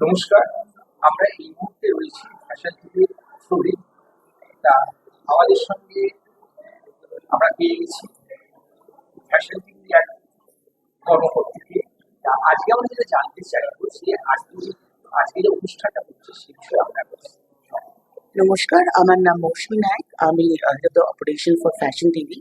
নমস্কার, আমরা এই মুহূর্তে রয়েছি ফ্যাশন টিভির ফ্লোরে তা আমাদের সঙ্গে, আমরা পেয়ে গেছি ফ্যাশন টিভির এক কর্মকর্তাকে তা আজকে আমরা যেটা জানতে চাইব যে আজকে যে আজকে যে অনুষ্ঠানটা হচ্ছে, সে বিষয়ে আপনার নমস্কার, আমার নাম মৌসুমী নায়ক। আমি অপারেশন ফর ফ্যাশন টিভি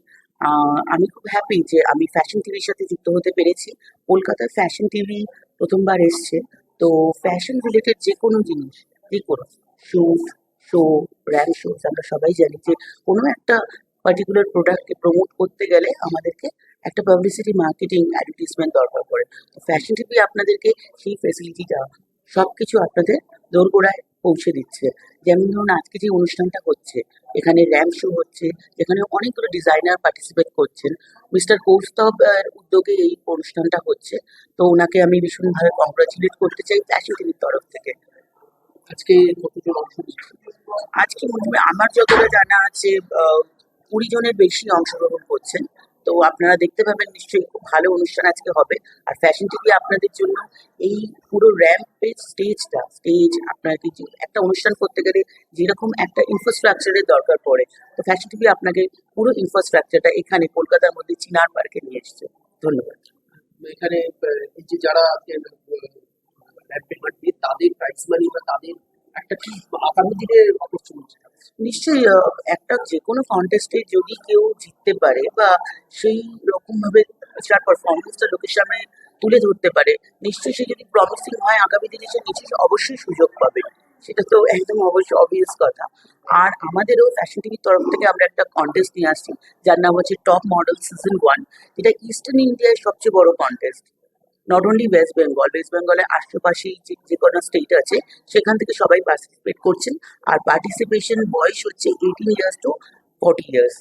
আমি খুব হ্যাপি যে আমি ফ্যাশন টিভির সাথে যুক্ত হতে পেরেছি। কলকাতায় ফ্যাশন টিভি প্রথমবার এসছে। তো ফ্যাশন রিলেটেড যে কোনো জিনিস যে কোনো শুট শো ব্র্যান্ড শোজ আমরা সবাই জানি যে কোনো একটা পার্টিকুলার প্রোডাক্টকে প্রমোট করতে গেলে আমাদেরকে একটা পাবলিসিটি মার্কেটিং অ্যাডভার্টিসমেন্ট দরকার পড়ে। তো ফ্যাশন টিভি আপনাদেরকে সেই ফেসিলিটিটা সব কিছু আপনাদের দোরগোড়ায় পৌঁছে দিচ্ছে। যেমন ধরুন আজকে যে অনুষ্ঠানটা হচ্ছে, এখানে র্যাম্প শো হচ্ছে, যেখানে অনেকগুলো ডিজাইনার পার্টিসিপেট করছেন। মিস্টার কৌস্তব উদ্যোগে এই অনুষ্ঠানটা হচ্ছে। তো ওনাকে আমি ভীষণভাবে কংগ্রাচুলেট করতে চাই ফ্যাশন টিভির তরফ থেকে। আজকে আজকে আমার যতটা জানা আছে কুড়ি জনের বেশি অংশগ্রহণ করছেন। তো আপনারা দেখতে পাবেন নিশ্চয়ই খুব ভালো অনুষ্ঠান আজকে হবে। আর ফ্যাশন টিভি আপনাদের জন্য এই পুরো র্যাম্পের স্টেজটা স্টেজ আপনাকে একটা অনুষ্ঠান করতে গেলে যেরকম একটা ইনফ্রাস্ট্রাকচারের দরকার পড়ে, তো ফ্যাশন টিভি আপনাকে পুরো ইনফ্রাস্ট্রাকচারটা এখানে কলকাতার মধ্যে চিনার পার্কে নিয়ে এসছে। ধন্যবাদ। এখানে যে যারা পেমেন্ট তাদের প্রাইস মানি বা তাদের একটা কি আগামী দিনে অপরচুনিটি নিশ্চয়ই একটা যে কোনো কন্টেস্টে যদি কেউ জিততে পারে বা সেই রকম ভাবে তার পারফরমেন্সটা লোকের সামনে তুলে ধরতে পারে, নিশ্চয়ই সে যদি প্রমিসিং হয়, আগামী দিনে সে নিশ্চয়ই অবশ্যই সুযোগ পাবে। সেটা তো একদম অবশ্যই অবভিয়াস কথা। আর আমাদেরও ফ্যাশন টিভির তরফ থেকে আমরা একটা কন্টেস্ট নিয়ে আসছি, যার নাম হচ্ছে টপ মডেল সিজন ওয়ান যেটা ইস্টার্ন ইন্ডিয়ার সবচেয়ে বড় contest not only West Bengal West বেঙ্গলের আশেপাশেই যে যে কোনো স্টেট আছে, সেখান থেকে সবাই পার্টিসিপেট করছেন। আর পার্টিসিপেশন বয়স হচ্ছে eighteen years to forty years